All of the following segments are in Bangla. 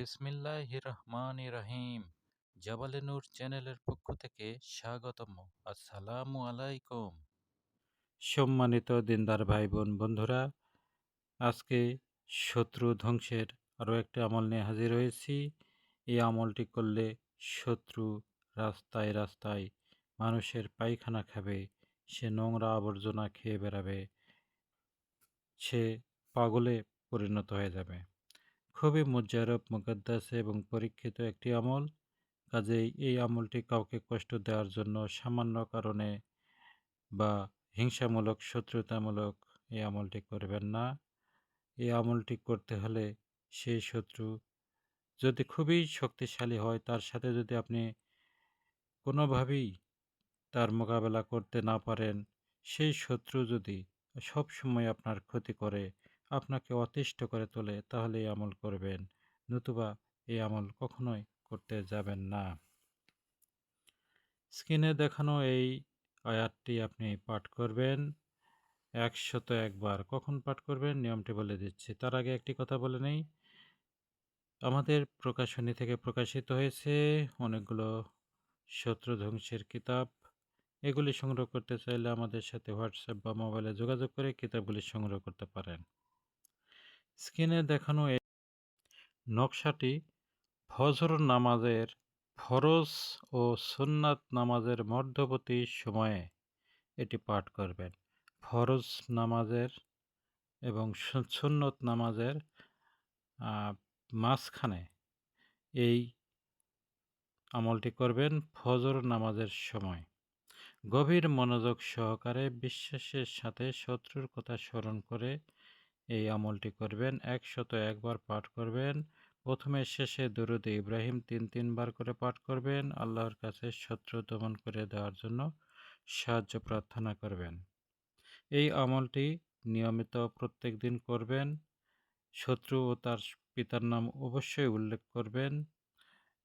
বিসমিল্লাহ রহমান রহিম জাবালে নূর চ্যানেলের পক্ষ থেকে স্বাগতম আসসালামু আলাইকুম। সম্মানিত দিনদার ভাই বোন বন্ধুরা, আজকে শত্রু ধ্বংসের আরও একটি আমল নিয়ে হাজির হয়েছি। এই আমলটি করলে শত্রু রাস্তায় রাস্তায় মানুষের পায়খানা খাবে, সে নোংরা আবর্জনা খেয়ে বেড়াবে, সে পাগলে পরিণত হয়ে যাবে। খুবই মুজারব মুকদ্দাস এবং পরীক্ষিত একটি আমল। কাজেই এই আমলটি কাউকে কষ্ট দেওয়ার জন্য সামান্য কারণে বা হিংসামূলক, শত্রুতামূলক এই আমলটি করবেন না। এই আমলটি করতে হলে সেই শত্রু যদি খুবই শক্তিশালী হয়, তার সাথে যদি আপনি কোনোভাবেই তার মোকাবেলা করতে না পারেন, সেই শত্রু যদি সব সময় আপনার ক্ষতি করে আপনাকে অতিষ্ঠ করে তোলে তাহলে এই আমল করবেন। নতুবা এই আমল কখনোই করতে যাবেন না। স্ক্রিনে দেখানো এই আয়াতটি আপনি পাঠ করবেন। একশত একবার কখন পাঠ করবেন? নিয়মটি বলে দিচ্ছি। তার আগে একটি কথা বলে নেই। আমাদের প্রকাশনী থেকে প্রকাশিত হয়েছে অনেকগুলো শত্রু ধ্বংসের কিতাব। এগুলি সংগ্রহ করতে চাইলে আমাদের সাথে হোয়াটসঅ্যাপ বা মোবাইলে যোগাযোগ করে কিতাবগুলি সংগ্রহ করতে পারেন। স্ক্রিনে দেখানো এই নকশাটি ফজর নামাজের ফরজ ও সুন্নাত নামাজের মধ্যবর্তী সময়ে এটি পাঠ করবেন। ফরজ নামাজের এবং সুন্নত নামাজের মাঝখানে এই আমলটি করবেন ফজর নামাজের সময়। গভীর মনোযোগ সহকারে বিশ্বাসের সাথে শত্রুর কথা স্মরণ করে এই আমলটি করবেন, একশত একবার পাঠ করবেন। প্রথমে শেষে দরুদ ইব্রাহিম তিন, তিনবার করে পাঠ করবেন। আল্লাহর কাছে শত্রু দমন করে দেওয়ার জন্য সাহায্য প্রার্থনা করবেন। এই আমলটি নিয়মিত প্রত্যেক দিন করবেন। শত্রু ও তার পিতার নাম অবশ্যই উল্লেখ করবেন।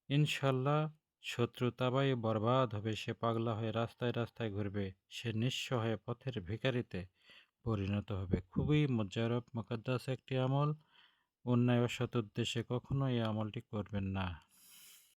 ইনশাল্লাহ শত্রু তাবাই বরবাদ হবে, সে পাগলা হয়ে রাস্তায় রাস্তায় ঘুরবে, সে নিঃস্ব হয়ে পথের ভিকারিতে পরিণত হবে। খুবই মজারব মোকাদ্দাস একটি আমল। অন্যায় অসৎ উদ্দেশ্যে কখনো এই আমলটি করবেন না।